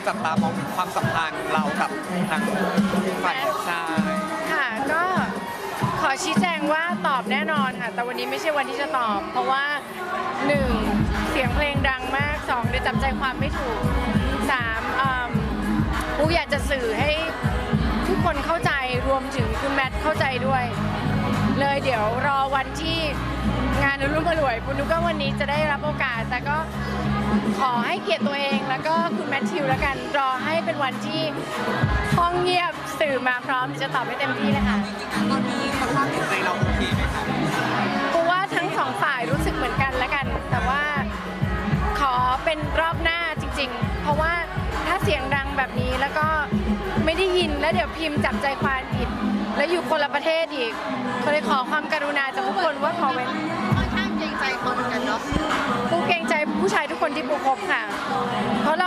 คนจับตามองถึงความสัมพันธ์เรากับทางฝ่ายชาย ค่ะก็ขอชี้แจงว่าตอบแน่นอนค่ะ แต่วันนี้ไม่ใช่วันที่จะตอบ เพราะว่าหนึ่งเสียงเพลงดังมากสองเดี๋ยวจับใจความไม่ถูกสามอืมปูอยากจะสื่อให้ทุกคนเข้าใจรวมถึงคุณแมทเข้าใจด้วย เลยเดี๋ยวรอวันที่งานรุ่มมารวยปูนึกว่าวันนี้จะได้รับโอกาส แต่ก็ ขอให้เกียรติตัวเองแล้วก็คุณแมทธิวแล้วกันรอให้เป็นวันที่ห้องเงียบสื่อมาพร้อมจะตอบให้เต็มที่เลยค่ะตอนนี้สภาพจิตใจเราโอเคไหมครับปูว่าทั้งสองฝ่ายรู้สึกเหมือนกันแล้วกัน แต่ว่าขอเป็นรอบหน้าจริง ๆ เพราะว่าถ้าเสียงดังแบบนี้แล้วก็ไม่ได้ยินแล้วเดี๋ยวพิมพ์จับใจความผิด แล้วอยู่คนละประเทศอีกก็เลยขอความกรุณาจาก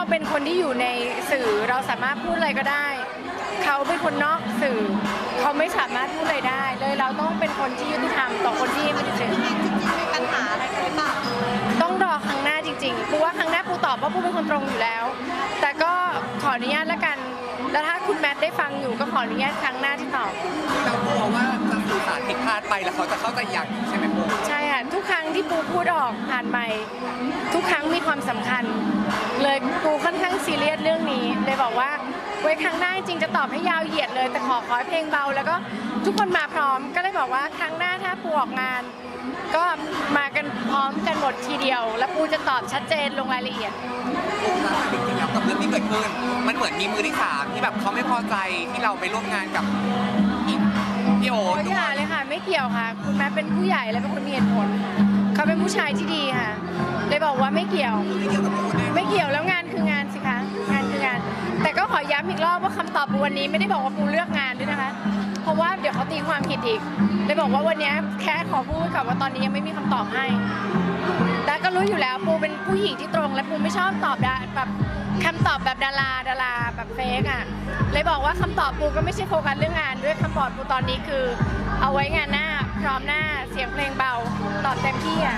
เพราะเราเป็นคนที่อยู่ในสื่อเราสามารถพูดอะไรก็ได้ เขาเป็นคนนอกสื่อ เขาไม่สามารถพูดอะไรได้ เลยเราต้องเป็นคนที่ยุติธรรมต่อคนที่ไม่ได้สื่อจริงๆมีปัญหาอะไรกันหรือเปล่าต้องรอครั้งหน้าจริงๆปูว่าครั้งหน้าปูตอบว่าปูเป็นคนตรงอยู่แล้ว แต่ก็ขออนุญาตแล้วกันแล้วถ้าคุณแมทได้ฟังอยู่ก็ขออนุญาตครั้งหน้าที่ตอบเรากลัวว่าจะสื่อสารผิดพลาดไปแล้วเขาจะเข้าใจอย่างใช่ไหมปูใช่ค่ะทุกครั้งที่ปูพูดออกผ่านไมค์ทุกครั้งมีความสำคัญ เลยปูค่อนข้างซีเรียสเรื่องนี้ เลยบอกว่าไว้ครั้งหน้าจริงๆจะตอบให้ยาวเหยียดเลย แต่ขอขอให้เพลงเบา แล้วก็ทุกคนมาพร้อมก็เลยบอกว่าครั้งหน้าถ้าปูออกงาน ก็มากันพร้อมกันหมดทีเดียว แล้วปูจะตอบชัดเจนลงรายละเอียดปูว่าจริงๆแล้วกับเรื่องที่เกิดขึ้น มันเหมือนมีมือที่สามที่แบบเขาไม่พอใจที่เราไปร่วมงานกับอีกพี่โอ๊ตโอ้ยด้อย่าวยเลยค่ะ ไม่เกี่ยวค่ะ คุณแม่เป็นผู้ใหญ่และเป็นคนมีเหตุผลเขาเป็นผู้ชายที่ดีค่ะเลยบอกว่าไม่เกี่ยวไม่เกี่ยวกับพี่โอ๊ตแน่ไม่ เกี่ยวแล้วงานคืองานสิคะงานคืองาน แต่ก็ขอย้ำอีกรอบว่าคำตอบปูวันนี้ไม่ได้บอกว่าปูเลือกงานด้วยนะคะ เพราะว่าเดี๋ยวเขาตีความผิดอีกเลยบอกว่าวันนี้แค่ขอพูดกับว่าตอนนี้ยังไม่มีคำตอบให้ แต่ก็รู้อยู่แล้วปูเป็นผู้หญิงที่ตรง และปูไม่ชอบตอบดาแบบคำตอบแบบดาราดาราแบบเฟกอะเลยบอกว่าคำตอบปูก็ไม่ใช่โฟกัสเรื่องงานด้วยคำตอบปูตอนนี้คือ เอาไว้งานหน้าพร้อมหน้าเสียงเพลงเบาตอบเต็มที่อะ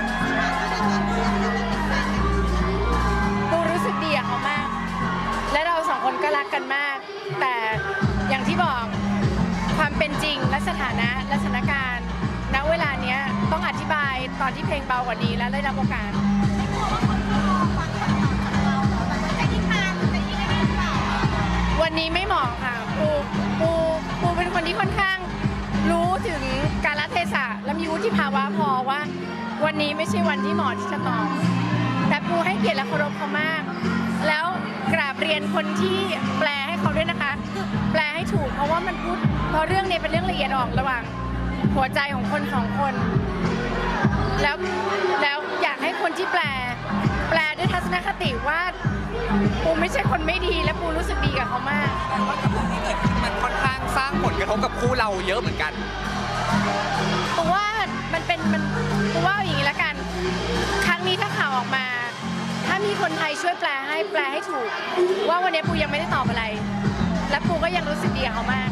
เป็นจริงและสถานะและสถานการณ์ณเวลาเนี้ยต้องอธิบายตอนที่เพลงเบากว่านี้แล้วได้รับโอกาส วันนี้ไม่เหมาะค่ะปูปูปูเป็นคนที่ค่อนข้าง รู้ถึงการละเทศะและมีวุฒิภาวะพอว่า วันนี้ไม่ใช่วันที่เหมาะที่จะตอบแต่ปูให้เกียรติและเคารพเขามาก แล้วกราบเรียนคนที่แปลให้เขาด้วยนะคะ แปลให้ถูก เพราะเรื่องนี้เป็นเรื่องละเอียดอ่อนระหว่างหัวใจของคนสองคน แล้วแล้วอยากให้คนที่แปล แปลด้วยทัศนคติว่าปูไม่ใช่คนไม่ดีและปูรู้สึกดีกับเขามากแต่ว่ากับเรื่องที่เกิดขึ้นมันค่อนข้างสร้างผลกระทบกับคู่เราเยอะเหมือนกันปูว่ามันเป็นมันปูว่าอย่างนี้ละกัน ครั้งนี้ถ้าข่าวออกมา ถ้ามีคนไทยช่วยแปลให้แปลให้ถูก ว่าวันนี้ปูยังไม่ได้ตอบอะไร และปูก็ยังรู้สึกดีกับเขามาก